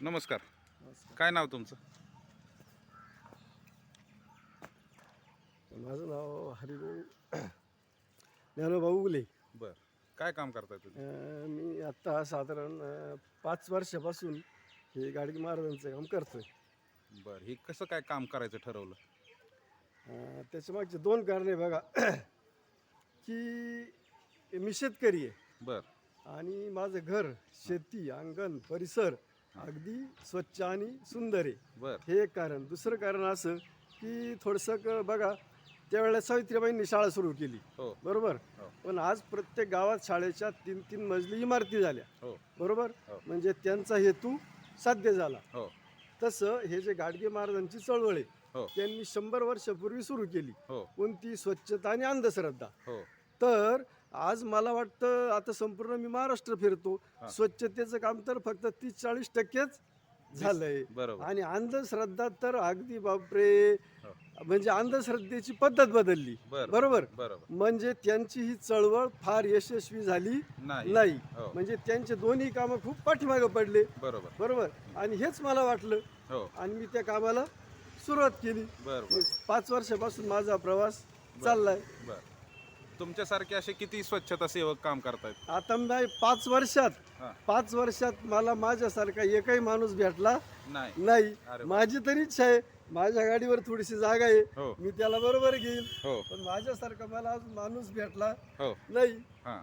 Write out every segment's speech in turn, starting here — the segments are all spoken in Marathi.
नमस्कार. काय नाव तुमचं? माझं नाव हरिभाऊ ज्ञानोभाऊ उगले बर. काय काम करताय तुम्ही? अं, मी आत्ता साधारण अं, पाच वर्षापासून हे गाडगे महाराजांचं काम करतोय. बर. हे कसं काय काम करायचं ठरवलं? अं, त्याच्या मागचे दोन कारणे बघा. की मी शेतकरी आहे. बर. आणि माझं घर शेती अंगण परिसर अगदी स्वच्छ आणि सुंदर आहे. बर. हे एक कारण. दुसरं कारण असं की थोडंसं क- बघा त्यावेळेला सावित्रीबाईंनी शाळा सुरू केली. हो. बरोबर? हो. पण आज प्रत्येक गावात शाळेच्या तीन तीन मजली इमारती झाल्या. हो. बरोबर? हो. म्हणजे त्यांचा हेतू साध्य झाला. हो. तसं हे जे गाडगे महाराजांची चळवळ आहे त्यांनी शंभर वर्षापूर्वी सुरू केली. हो. कोणती? स्वच्छता आणि अंधश्रद्धा. हो. तर आज मला वाटतं आता संपूर्ण मी महाराष्ट्र फिरतो. स्वच्छतेचं काम तर फक्त तीस चाळीस टक्केच झालंय. बरोबर. आणि अंधश्रद्धा तर अगदी बापरे. हो. म्हणजे अंधश्रद्धेची पद्धत बदलली. बर बरोबर? बरोबर. म्हणजे त्यांची ही चळवळ फार यशस्वी झाली नाही. नाही. हो. म्हणजे त्यांचे दोन्ही कामं खूप पाठीमागे पडले. बरोबर. बरोबर? आणि हेच मला वाटलं. हो. आणि मी त्या कामाला सुरुवात केली. पाच वर्षापासून माझा प्रवास चाललाय. बर. तुमच्यासारखे असे किती स्वच्छता सेवक काम करतायत? आता मी पाच वर्षात हा. पाच वर्षात मला माझ्यासारखा एकही माणूस भेटला नाही. नाही. अरे वा. माझी तरी इच्छा आहे माझ्या गाडीवर थोडीशी जागा आहे हो. मी त्याला बरोबर घेईल हो. पण माझ्यासारखा मला अजून माणूस भेटला हो. नाही. हां.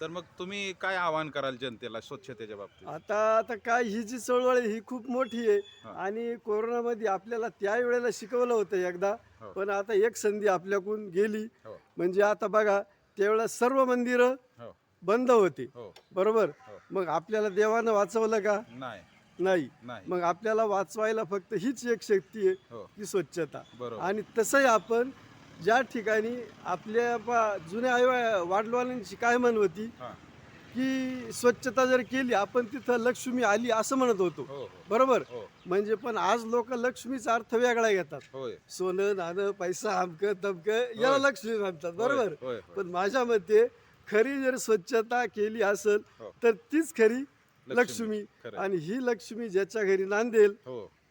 तर मग तुम्ही काय आवाहन कराल जनतेला स्वच्छतेच्या बाबतीत? आता आता काय ही जी चळवळ आहे ही खूप मोठी आहे. हा. आणि कोरोनामध्ये आपल्याला त्या वेळेला शिकवलं होतं एकदा. हो. पण आता एक संधी आपल्याकडून गेली. हो. म्हणजे आता बघा त्यावेळेला सर्व मंदिरं हो. बंद होती. हो. बरोबर? हो. मग आपल्याला देवानं वाचवलं का? नाही. नाही. नाही. मग आपल्याला वाचवायला फक्त हीच एक शक्ती आहे हो. की स्वच्छता. बरोबर. आणि तसंही आपण ज्या ठिकाणी आपल्या पा- जुन्या आई वाढलवाल्यांची काय म्हण होती? हां. की स्वच्छता जर केली आपण तिथं लक्ष्मी आली असं म्हणत होतो. हो हो. बरोबर? हो. म्हणजे पण आज लोक लक्ष्मीचा अर्थ वेगळा घेतात. सोनं नाणं पैसा अमकं तमकं याला लक्ष्मी म्हणतात. बरोबर? पण माझ्या मते खरी जर स्वच्छता केली असेल. तर तीच खरी लक्ष्मी. आणि ही लक्ष्मी ज्याच्या घरी नांदेल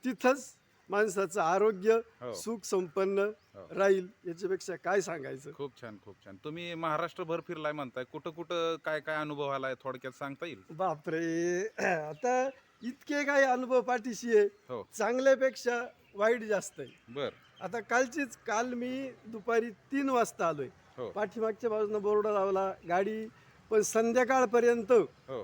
तिथंच माणसाचं आरोग्य हो. सुख संपन्न हो. राहील याच्यापेक्षा काय सांगायचं? खूप छान खूप छान. तुम्ही महाराष्ट्रभर फिरलाय म्हणताय. कुठं कुठं काय काय अनुभव आलाय थोडक्यात सांगता येईल? बापरे. आता इतके काही अनुभव पाठीशी आहे. हो. चांगल्यापेक्षा वाईट जास्त आहे. बर. आता कालचीच काल मी दुपारी तीन वाजता आलोय. हो. पाठीमागच्या बाजूनं बोर्ड लावला गाडी. पण संध्याकाळपर्यंत हो.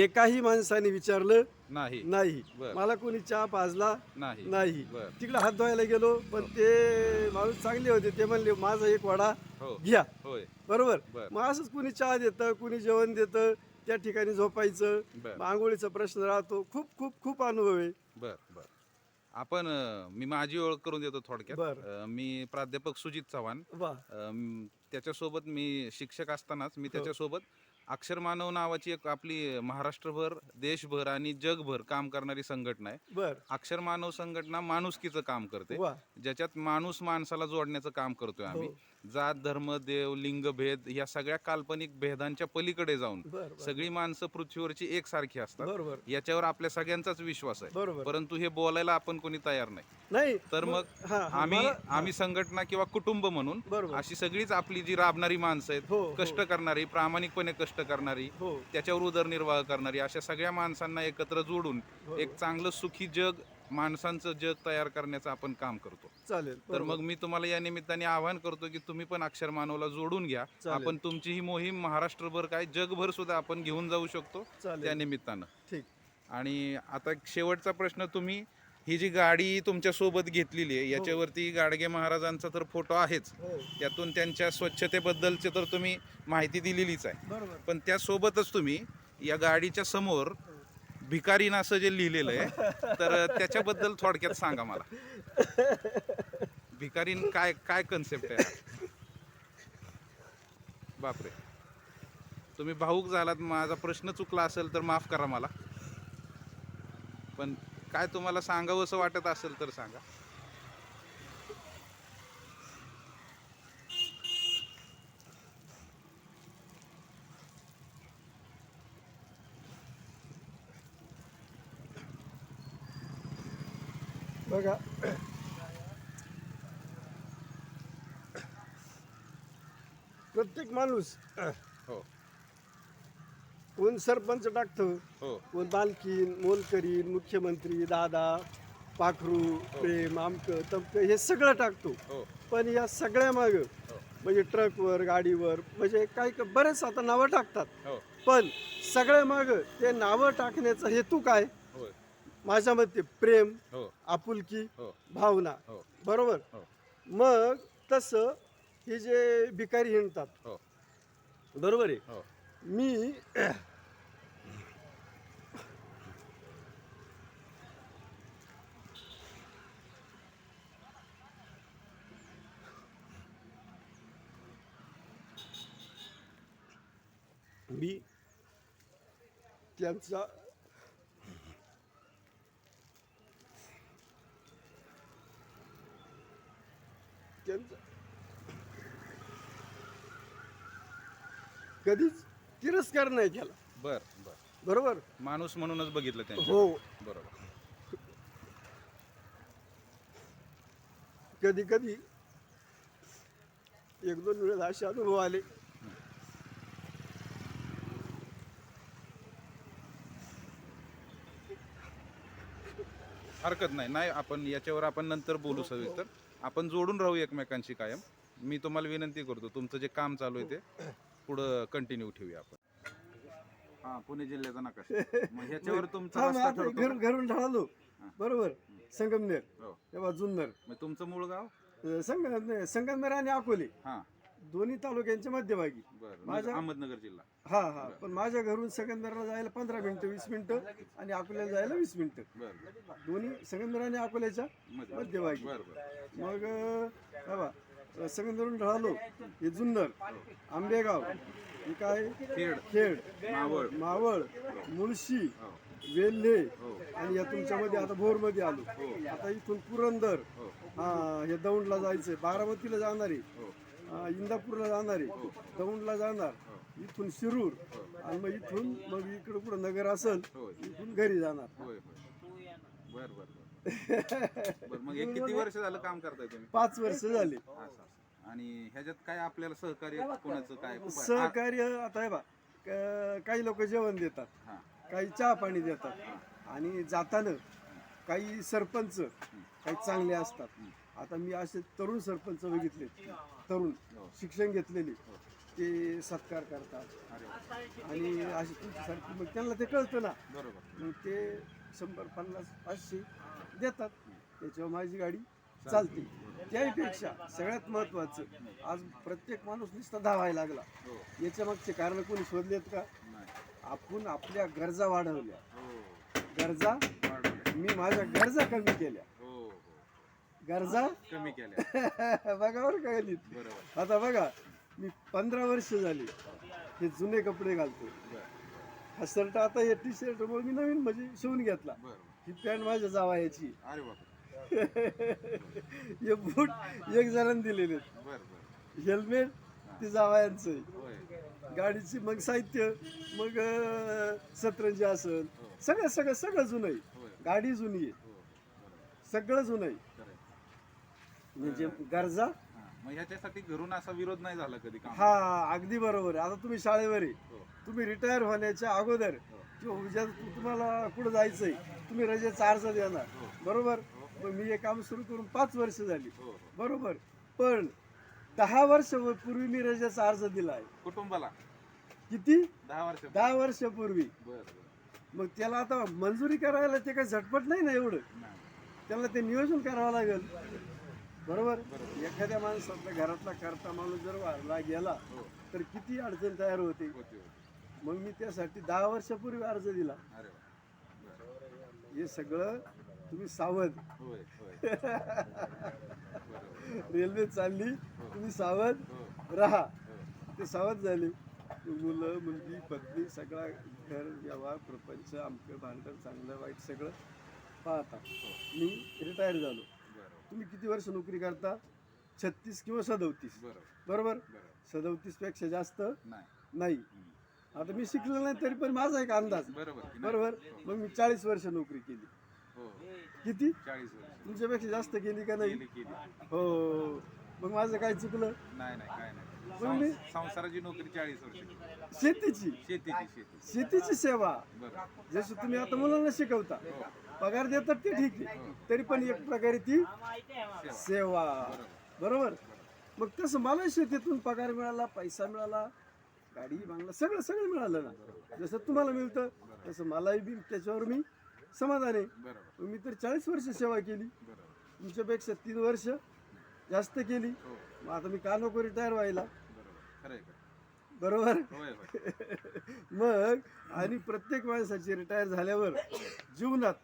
एकाही माणसाने विचारलं नाही. नाही. बर. मला कोणी चहा पाजला नाही. नाही. बर. तिकडे हात धुवायला गेलो पण ते माणूस चांगले होते. ते म्हणले माझा एक वडा हो. घ्या. होय. बरोबर? बर. मग असंच कुणी चहा देतं कुणी जेवण देतं त्या ठिकाणी झोपायचं. बर. मग आंघोळीचा प्रश्न राहतो. खूप खूप खूप अनुभव आहे. बर बर. आपण अं, मी माझी ओळख करून देतो थोडक्यात. बर. अं, मी प्राध्यापक सुजित चव्हाण. वा. अं, त्याच्यासोबत मी शिक्षक असतानाच मी हो. त्याच्यासोबत अक्षर मानव नावाची एक आपली महाराष्ट्रभर देशभर आणि जगभर काम करणारी संघटना आहे. बर. अक्षर मानव संघटना माणुसकीचं काम करते. वा. ज्याच्यात माणूस माणसाला जोडण्याचं काम करतोय आम्ही. हो. जात धर्म देव लिंगभेद या सगळ्या काल्पनिक भेदांच्या पलीकडे जाऊन बर बर. सगळी माणसं पृथ्वीवरची एकसारखी असतात. बरोबर. याच्यावर आपल्या सगळ्यांचाच विश्वास आहे. परंतु हे बोलायला आपण कोणी तयार नाही. नाही तर मग हा, हा, आम्ही मला- आम्ही संघटना किंवा कुटुंब म्हणून बरोबर. अशी सगळीच आपली जी राबणारी माणसं आहेत हो हो, कष्ट करणारी प्रामाणिकपणे कष्ट करणारी हो त्याच्यावर उदरनिर्वाह करणारी अशा सगळ्या माणसांना एकत्र जोडून हो. एक चांगलं सुखी जग माणसांचं जग तयार करण्याचं आपण काम करतो चालेल तर. मग मी तुम्हाला या निमित्ताने आवाहन करतो की तुम्ही पण अक्षर मानवला जोडून घ्या चालेल. आपण तुमची ही मोहीम महाराष्ट्रभर काय जगभर सुद्धा आपण घेऊन जाऊ शकतो त्या चालेल निमित्तानं ठीक आणि आता एक शेवटचा प्रश्न तुम्ही ही जी गाडी तुमच्यासोबत घेतलेली आहे याच्यावरती गाडगे महाराजांचा तर फोटो आहेच. हो. त्यातून त्यांच्या स्वच्छतेबद्दलची तर तुम्ही माहिती दिलेलीच आहे. पण त्यासोबतच तुम्ही या गाडीच्या समोर भिकारीन असं जे लिहिलेलं आहे तर त्याच्याबद्दल थोडक्यात सांगा मला. भिकारीन काय काय कन्सेप्ट आहे हा? बापरे. तुम्ही भाऊक झालात माझा प्रश्न चुकला असेल तर माफ करा मला. पण काय तुम्हाला सांगावं असं वाटत असेल तर सांगा. बघा. प्रत्येक माणूस हो. कोण सरपंच टाकतो? हो. कोण मालकीन मोलकरीन मुख्यमंत्री दादा पाखरू प्रेम आमकं तमकं हे सगळं टाकतो. हो. पण या सगळ्या माग हो. म्हणजे ट्रकवर गाडीवर म्हणजे काही बरेच आता नावं टाकतात. हो. पण सगळ्या माग ते नावं टाकण्याचा हेतू काय? माझ्या मते प्रेम हो. आपुलकी हो. भावना. हो. बरोबर? हो. मग तसं हे जे भिकारी हिंडतात. हो. बरोबर आहे? हो. मी त्यांचा त्यांचा कधीच तिरस्कार नाही केला. बर बर. बरोबर? माणूस म्हणूनच बघितलं त्यांच्या हो. बरोबर. कधी कधी एक दोन वेळेस असे अनुभव आले. हरकत नाही. नाही आपण याच्यावर आपण नंतर बोलू सविस्तर. आपण जोडून राहू एकमेकांशी कायम. मी तुम्हाला विनंती करतो तुमचं जे काम चालू आहे ते पुढं कंटिन्यू ठेवूया आपण. हा पुणे जिल्ह्याचा नकाशा. मग ह्याच्यावर तुमचा रस्ता ठरतो घरून घरून ढाळलो. बरोबर. संगमनेर. हो. तेव्हा जुन्नर. मग तुमचं मूळ गाव? अं, संग संगमनेर आणि अकोले. हा. दोन्ही तालुक्यांच्या मध्यभागी. बरं माझ्या- अहमदनगर जिल्हा. हा हा. पण माझ्या घरून संगमनेरला जायला पंधरा मिनिटं वीस मिनिटं आणि अकोल्याला जायला वीस मिनिटं. बरं. दोन्ही संगमनेर आणि अकोल्याच्या मध्ये मध्यभागी. बरं बरं. मग अं, बाबा अं, संगमनेरून ढाळलो हे जुन्नर आंबेगाव हे काय? खेड. खेड. मावळ. मावळ मुळशी हो. वेल्हे. हो. आणि या तुमच्यामध्ये आता भोरमध्ये आलो. आता इथून पुरंदर. हो. हा हे दौंडला जायचंय. बारामतीला जाणार आहे. हो हा, इंदापूरला जाणार आहे. दौंडला जाणार. इथून शिरूर. आणि मग इथून मग इकडं कुठं नगर असेल होय इथून घरी जाणार. होय होय. बर बर बर. बर मग हे किती वर्ष झालं काम करताय तुम्ही? पाच वर्ष झाली. असं असं आणि ह्याच्यात काय आपल्याला सहकार्य कोणाचं काय? सहकार्य आता आहे बा क- काही लोक जेवण देतात हा. काही चहा पाणी देतात. आणि जाताना काही सरपंच काही चांगले असतात. आता मी असे तरुण सरपंच बघितले तरुण हो. शिक्षण घेतलेले ते सत्कार करतात. आणि असे तुमच्यासारखी मग त्यांना ते कळतं ना. बरोबर. मग ते शंभर पन्नास पाचशे देतात. त्याच्यावर माझी गाडी चालते. त्याहीपेक्षा सगळ्यात महत्वाचं आज प्रत्येक माणूस नुसता धावायला लागला. हो. याच्या मागचे कारण कोणी शोधलेत का? आपण आपल्या गरजा वाढवल्या. हो. गरजा. मी माझ्या गरजा कमी केल्या. हो हो गरजा? कमी केल्या. बघा बरं का गणित. बरोबर. आता बघा मी पंधरा वर्ष झाली हे जुने कपडे घालतो हा शर्ट आता हे टी शर्ट मी नवीन म्हणजे शिवून घेतला. ही पॅन्ट माझ्या जावायची. अरे बापरे. हे बूट एक जणांनी दिलेले बर बर. हेल्मेट ते जावायांचं आहे. होय. गाडीची मग साहित्य मग अं, सतरंजी असेल सगळं सगळं सगळं जुनं आहे. होय. गाडी जुनी आहे. हो. बरोबर. सगळं जुनं आहे. म्हणजे गरजा? हा. मग ह्याच्यासाठी घरून असा विरोध नाही झाला कधी काम हा अगदी बरोबर आहे. आता तुम्ही शाळेवर आहे. हो. तुम्ही रिटायर होण्याच्या अगोदर किंवा उद्या तु- तुम्हाला कुठं जायचंय तुम्ही रजेचा अर्ज देणार. बरोबर? मग मी हे काम सुरू करून पाच वर्ष झाली. हो. हो बरोबर? पण दहा वर्ष पूर्वी मी रजेचा अर्ज दिला आहे. कुटुंबाला? किती? दहा वर्ष दहा वर्षापूर्वी. बर बर. मग त्याला आता मंजुरी करायला ते काही झटपट नाही ना एवढं? नाही. त्याला ते नियोजन करावं लागेल. बरोबर? एखाद्या माणसातला घरातला करता माणूस जर वारला गेला हो. तर किती अडचण तयार होते? मग मी त्यासाठी दहा वर्षापूर्वी अर्ज दिला. हे सगळं तुम्ही सावध. रेल्वे चालली तुम्ही सावध हो. राहा. हो. ते सावध झाले. मुलं मुलगी पत्नी सगळा घर व्यवहार प्रपंच आमचं भांडण चांगलं वाईट सगळं पाहता. मी रिटायर झालो. तुम्ही किती वर्ष नोकरी करता? छत्तीस किंवा सदोतीस? बरोबर. सदोतीसपेक्षा जास्त नाही. आता मी शिकलो नाही तरी पण माझा एक अंदाज. बरोबर. मग मी चाळीस वर्ष नोकरी केली. हो. किती? तुमच्यापेक्षा जास्त केली का नाही? हो. मग माझं काय चुकलं? नाही नाही संसाराची नोकरी चाळीस वर्ष. शेतीची. शेतीची शेती शेतीची सेवा. जसं तुम्ही आता मुलांना शिकवता. हो. पगार देतात ते ठीक आहे. तरी पण एक प्रकारे ती सेवा. बरोबर? मग तसं मला शेतीतून पगार मिळाला पैसा मिळाला गाडी बांगला सगळं सगळं मिळालं ना. जसं तुम्हाला मिळतं तसं मलाही बी त्याच्यावर मी समाधान आहे. मी तर चाळीस वर्ष सेवा केली. तुमच्यापेक्षा तीन वर्ष जास्त केली. हो. मग आता मी का नको रिटायर व्हायला? बरोबर. मग आणि प्रत्येक माणसाची रिटायर झाल्यावर जीवनात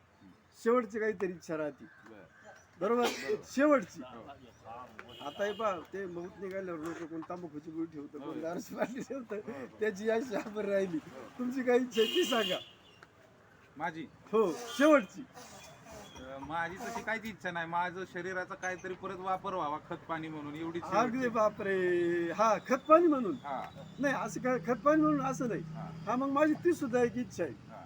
शेवटची काहीतरी इच्छा राहते. बरं. बरोबर? शेवटची. हो आता हे पहा ते बहुत निघाल्यावर लोक कोण तांबाखूची गुळी ठेवतं कोण दारूची बाटली ठेवतं त्याची अशी आपण राहिली. तुमची काही इच्छा आहे ती सांगा. माझी? हो शेवटची. माझी तशी काहीच इच्छा नाही. माझं शरीराचा काहीतरी परत वापर व्हावा खत पाणी म्हणून एवढीच अगदी. बापरे. हा खतपाणी म्हणून? हा. नाही असं काय खतपाणी म्हणून असं नाही. हा. हा मग माझी ती सुद्धा एक इच्छा आहे. हा.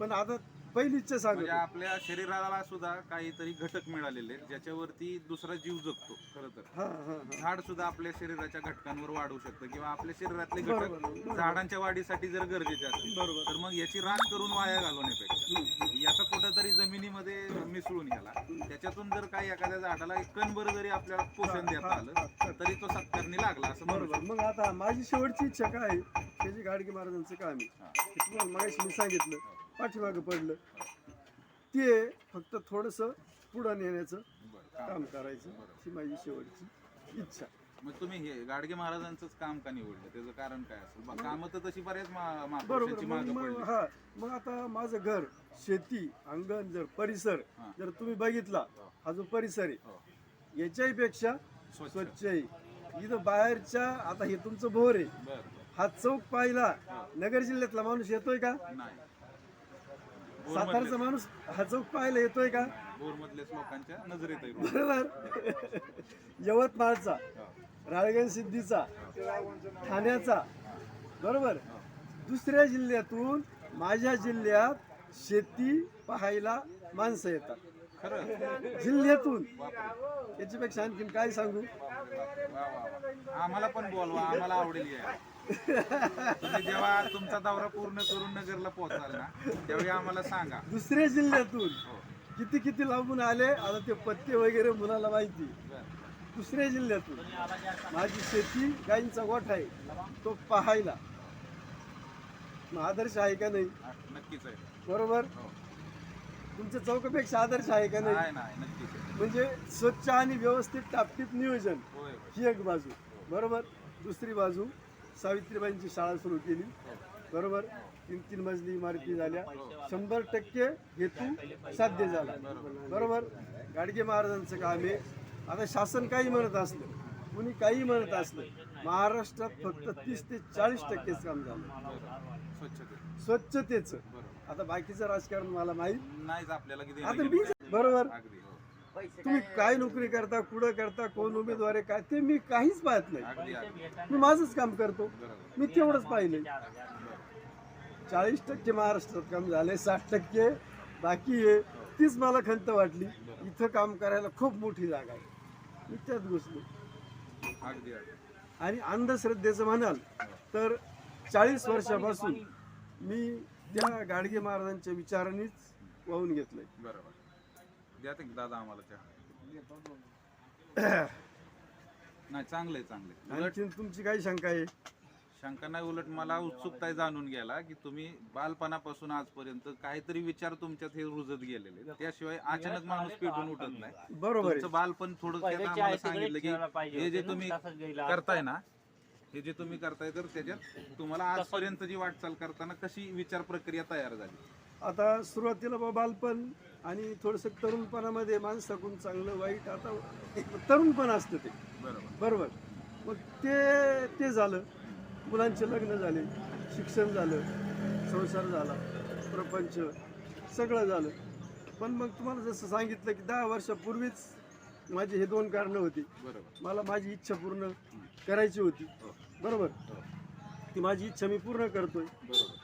पण आता पहिली इच्छा म्हणजे आपल्या शरीराला सुद्धा काहीतरी घटक मिळालेले आहेत, ज्याच्यावरती दुसरा जीव जगतो खरं तर. हा हा हा. झाड सुद्धा आपल्या शरीराच्या घटकांवर वाढू शकतं किंवा आपल्या शरीरातले घटक बरोबर. झाडांच्या वाढीसाठी जर गरजेचे असतील बरोबर. तर मग याची राख करून वाया घालवण्यापेक्षा. हम्म. याचा कुठंतरी जमिनीमध्ये मिसळून घ्याला त्याच्यातून जर काही एखाद्या झाडाला एक कणभर जरी आपल्याला पोषण देता आलं तरी तो सत्कारणी लागला असं म्हणू बरोबर. मग आता माझी शेवटची इच्छा काय आहे? त्याची गाडगे महाराजांचं काम आहे. हा. ते तुम्हाला मागाशी मी सांगितलं पाठीमागं पडलं. ते फक्त थोडस पुढं नेण्याचं काम. करायचं ही माझी शेवटची इच्छा. मग तुम्ही हे गाडगे महाराजांचंच काम का निवडलं? त्याचं कारण काय असेल? कामं तर तशी बऱ्याच मा- बरोबर. मग मागं मग पडली. हा मग आता माझं घर शेती अंगण जर परिसर हा. जर तुम्ही बघितला हा. जो परिसर आहे हो. याच्याही पेक्षा स्वच्छ. स्वच्छ आहे. इथं बाहेरच्या आता हे तुमचं बोर आहे. बर हा चौक पाहिला नगर जिल्ह्यातला माणूस येतोय का? नाही. सातारचा माणूस हा चौक पाहायला येतोय का? लोकांच्या नजरेत आहे बरोबर. यवतमाळचा राळगण सिद्धीचा ठाण्याचा. बरोबर. दुसऱ्या जिल्ह्यातून माझ्या जिल्ह्यात शेती पाहायला माणसं येतात. खरं. जिल्ह्यातून. याच्यापेक्षा आणखीन काय सांगू? वा, वा, वा. आम्हाला पण बोलवा आम्हाला आवडेल या. तुम्ही जेव्हा तुमचा दौरा पूर्ण करून नगरला पोहोचाल ना त्यावेळी आम्हाला सांगा. दुसऱ्या जिल्ह्यातून हो. किती किती लांबून आले आता ते पत्ते वगैरे मुलाला माहिती. दुसऱ्या जिल्ह्यातून. माझी शेती गाईंचा गोठा आहे तो पाहायला. मग आदर्श आहे का नाही? नक्कीच आहे. बरोबर? हो. तुमच्या चौकापेक्षा आदर्श आहे का नाही? नाही नाही नक्कीच आहे. म्हणजे स्वच्छ आणि व्यवस्थित टापटीप नियोजन होय होय. ही एक बाजू. बरोबर? दुसरी बाजू सावित्रीबाईंची शाळा सुरू केली. बरोबर? तीन तीन मजली इमारती झाल्या. शंभर टक्के हेतू साध्य झाला. बरोबर? गाडगे महाराजांचं काम आहे. आता शासन काही म्हणत असलं कुणी काही म्हणत असलं महाराष्ट्रात फक्त तीस ते चाळीस टक्केच काम झालं. स्वच्छतेचं. आता बाकीचं राजकारण मला माहीत. नाहीच आपल्याला बरोबर? तुम्ही काय नोकरी करता कुठं करता कोण उमेदवार आहे काय ते मी काहीच पाहत नाही. मी माझंच काम करतो. मी तेवढंच पाहिलंय. चाळीस टक्के महाराष्ट्रात काम झालंय साठ टक्के बाकी आहे. तीच मला खंत वाटली. इथं काम करायला खूप मोठी जागा आहे. मी त्यात घुसलो. आणि अंधश्रद्धेचं म्हणाल तर चाळीस वर्षापासून मी त्या गाडगे महाराजांच्या विचारांनीच वाहून घेतलंय. बरोबर. द्या ते दादा आम्हाला चहा. नाही चांगलंय चांगलंय. उलट तुमची काही शंका आहे? शंका नाही उलट मला उत्सुकता आहे जाणून घ्यायला की तुम्ही बालपणापासून आजपर्यंत काहीतरी विचार तुमच्यात हे रुजत गेलेले त्याशिवाय अचानक माणूस पेटून उठत नाही. बरोबर आहे. तुमचं बालपण थोडं आम्हाला सांगितलं की हे जे तुम्ही करताय ना हे जे तुम्ही करताय तर त्याच्यात तुम्हाला आजपर्यंत जी वाटचाल करताना कशी विचार प्रक्रिया तयार झाली? आता सुरुवातीला बा बालपण आणि थोडस तरुणपणामध्ये माणसाकडून चांगलं वाईट आता तरुणपण असतं ते. बरोबर. बरोबर. मग ते ते झालं. मुलांचे लग्न झाले शिक्षण झालं संसार झाला प्रपंच सगळं झालं. पण मग तुम्हाला जसं सांगितलं की दहा वर्षापूर्वीच माझी हे दोन कारणं होती. बरोबर. मला माझी इच्छा पूर्ण करायची होती. हो. बरोबर? हो. ती माझी इच्छा मी पूर्ण करतोय. बरोबर.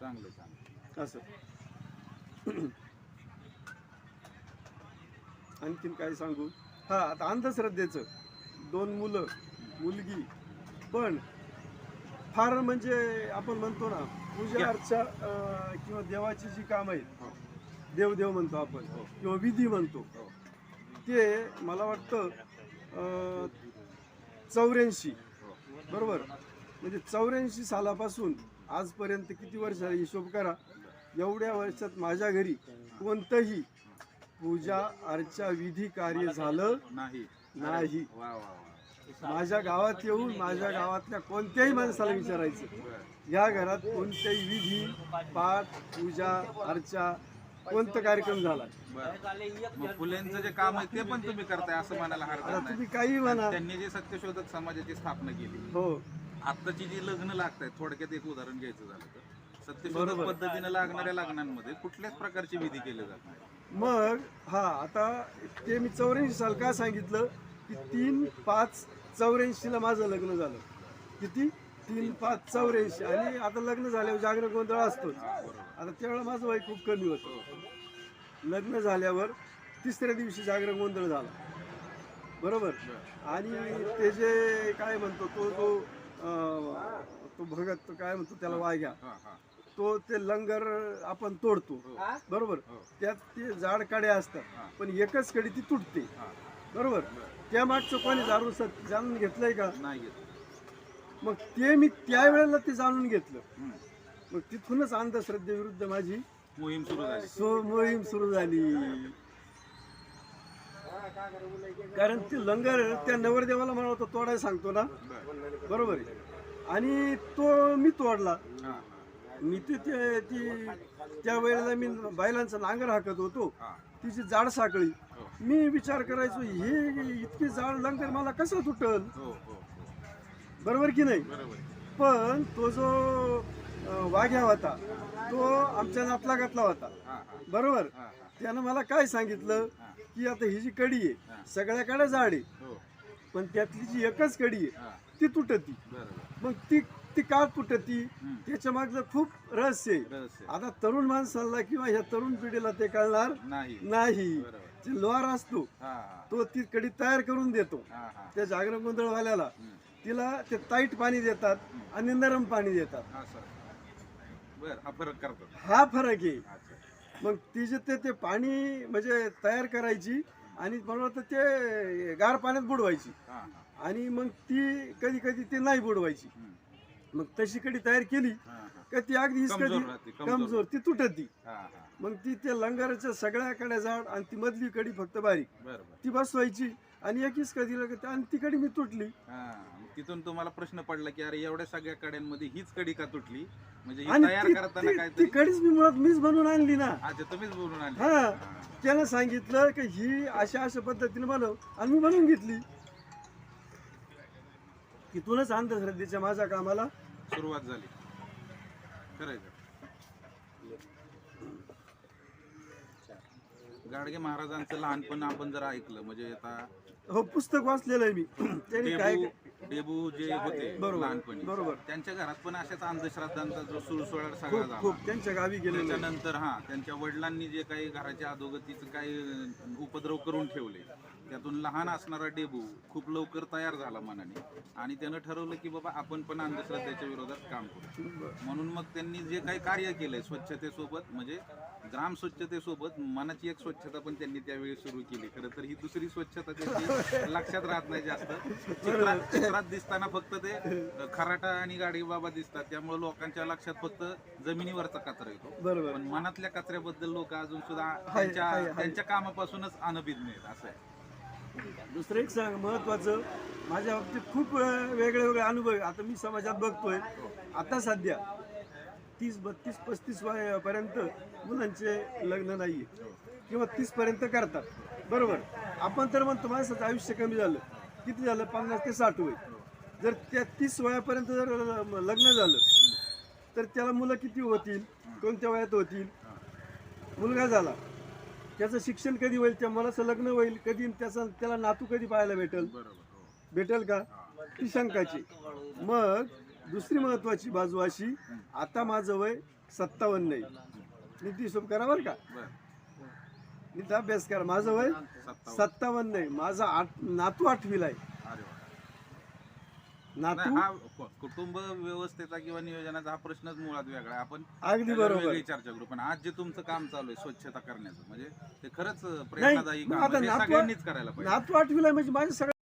चांगलं चांगलं. असं. आणखीन काय सांगू? हा आता अंधश्रद्धेचं. दोन मुलं मुलगी. पण फार म्हणजे आपण म्हणतो ना पूजा अर्चा किंवा देवाची जी काम आहेत हो. देवदेव म्हणतो आपण किंवा विधी म्हणतो हो. ते मला वाटतं चौऱ्याऐंशी. हो. बरोबर? म्हणजे चौऱ्याऐंशी सालापासून आजपर्यंत किती वर्ष हिशोब करा. एवढ्या वर्षात माझ्या घरी कोणतंही पूजा अर्चा विधी कार्य झालं नाही. नाही. माझ्या गावात येऊन माझ्या गावातल्या कोणत्याही माणसाला विचारायचं. या घरात कोणत्याही विधी पाठ पूजा अर्चा कोणता कार्यक्रम झाला? फुलेंचं जे काम आहे ते पण तुम्ही करताय असं म्हणायला हरकत तुम्ही काही म्हणा. त्यांनी जे सत्यशोधक समाजाची स्थापना केली. हो. आत्ताची जी लग्न लागत आहेत थोडक्यात एक उदाहरण घ्यायचं झालं तर. सत्यशोधक. पद्धतीने लागणाऱ्या लग्नांमध्ये कुठल्याच प्रकारची विधी केले जात नाही. मग हा आता ते मी चौऱ्याऐंशी साल का सांगितलं की तीन पाच चौऱ्याऐंशीला माझं लग्न झालं. किती? तीन पाच चौऱ्याऐंशी. आणि आता लग्न झाल्यावर जागरण गोंधळ असतोच. आता त्यावेळेला माझं वय खूप कमी होतं. लग्न झाल्यावर तिसऱ्या दिवशी जागरण गोंधळ झाला. बरोबर? आणि ते जे काय म्हणतो तो जो अं, तो भगत तो काय म्हणतो त्याला वाघ्या. हा, हा. तो ते लंगर आपण तोडतो. बरोबर? हो. त्यात ते जाड काड्या असतात. पण एकच कडी ती तुटते. हा. बरोबर? त्या मागचं कोणी जाणून जाणून घेतलंय का? नाही घेत मग ते मी त्यावेळेला ते जाणून घेतलं. मग तिथूनच अंधश्रद्धेविरुद्ध माझी मोहीम सुरू झाली. सो मोहीम सुरू झाली. कारण ते लंगर त्या नवरदेवाला मला होतं तोडायला सांगतो ना? बरं. बरोबर आहे. आणि तो मी तोडला. हा, मी ते ते- ती त्या वेळेला मी बैलांचा नांगर हाकत होतो. तिची जाड साखळी हो. मी विचार करायचो हे इतकी जाड लंगर मला कसं तुटल हो हो हो. बरोबर की नाही बरोबर आहे. पण तो जो अं, वाघ्या होता तो आमच्या नातलागातला होता हा, हा. बरोबर हा, हा. त्यानं मला काय सांगितलं की आता ही जी कडी आहे सगळ्याकडे जाड आहे हो. पण त्यातली जी एकच कडी आहे हा. ती तुटती बरोबर. मग ती ती का हम्म. त्याच्या मागचं खूप रहस्य आहे. आता तरुण माणसाला किंवा ह्या तरुण पिढीला ते कळणार नाही. जे लोहार असतो. तो ती कडी तयार करून देतो. त्या जागरण गोंधळवाल्याला. तिला ते ताईट पाणी देतात आणि नरम पाणी देतात हा, सर. बर हा फरक हा फरक आहे. मग ती जे ते ते पाणी म्हणजे तयार करायची आणि बरोबर ते गार पाण्यात बुडवायची. आणि मग ती कधी कधी ते नाही बुडवायची. मग तशी कडी तयार केली. का ती अगदी कमजोर कधी कमजोर. ती तुटती. हा. मग ती त्या लंगराच्या सगळ्या कड्या जाड आणि ती मधली कडी फक्त बारीक. बरं बरं. ती बसवायची आणि एकच कधी लागत आणि ती कडी मी तुटली. तिथून तुम्हाला प्रश्न पडला की अरे एवढ्या सगळ्या कड्यांमध्ये हीच कडी का तुटली? म्हणजे ही तयार ती- करताना काहीतरी ती कडीच मी मुळात मीच बनवून आणली ना. अच्छा तुम्हीच बोलून आले हा. हा. त्यानं सांगितलं की ही अशा अशा पद्धतीने बनव आणि मी बनवून घेतली. तिथूनच अंधश्रद्धेच्या माझ्या कामाला सुरुवात झाली खरंय का गाडगे महाराजांचं लहानपण आपण जर ऐकलं म्हणजे आता हो पुस्तक वाचलेलं आहे मी त्यांनी काय डेबू डेबू जे होते लहानपणी बरोबर. त्यांच्या घरात पण अशाच अंधश्रद्धांचा जो सुळसुळाट सगळा झाला त्यांच्या गावी गेलेलं आहे. त्याच्यानंतर हा त्यांच्या वडिलांनी जे काही घराच्या अधोगतीचं काही उपद्रव करून ठेवले त्यातून लहान असणारा डेबू खूप लवकर तयार झाला मनाने. आणि त्यानं ठरवलं की बाबा आपण पण अंधश्रद्धेच्या विरोधात काम करू. म्हणून मग त्यांनी जे काही कार्य केलंय स्वच्छतेसोबत म्हणजे ग्राम स्वच्छतेसोबत मनाची एक स्वच्छता पण त्यांनी त्यावेळी सुरू केली. खरं तर ही दुसरी स्वच्छता त्यांची लक्षात राहत नाही जास्त. चित्रात चित्रात दिसताना फक्त ते खराटा आणि गाडी बाबा दिसतात. त्यामुळे लोकांच्या लक्षात फक्त जमिनीवरचा कचरा येतो. पण मनातल्या कचऱ्याबद्दल लोक अजून सुद्धा त्यांच्या. त्यांच्या कामापासूनच अनभिज्ञ आहेत असं आहे. दुसरं एक सांग महत्वाचं माझ्या बाबतीत खूप वेगळे वेगळे अनुभव आहे. आता मी समाजात बघतोय. आता सध्या तीस बत्तीस पस्तीस वयापर्यंत मुलांचे लग्न नाहीये. किंवा तीस पर्यंत करतात. बरोबर. आपण तर म्हणतो माझ्यासाठी आयुष्य कमी झालं. किती झालं? पन्नास ते साठ वय. जर त्या तीस वयापर्यंत जर लग्न झालं तर त्याला मुलं किती होतील? कोणत्या वयात होतील? मुलगा झाला. त्याचं शिक्षण कधी होईल त्या मुलाचं लग्न होईल कधी त्याचा त्याला नातू कधी पाहायला भेटेल? हो. भेटेल का? ती शंकाची. मग दुसरी महत्वाची बाजू अशी आता माझं वय सत्तावन्न आहे. नीती हिशोब करा बरं का? नीट अभ्यास करा. माझं वय सत्तावन्न आहे. माझा आठ नातू आठवीला आहे. नातू? हा कुटुंब व्यवस्थेचा किंवा नियोजनाचा हा प्रश्नच मुळात वेगळा आहे. आपण अगदी बरोबर. वेगळी चर्चा करू. पण आज जे तुमचं काम चालू आहे स्वच्छता करण्याचं म्हणजे ते खरंच प्रेरणादायी मग काम आता आहे. हे नातू- सगळ्यांनीच करायला पाहिजे. नातू आठवीला म्हणजे माझे सगळे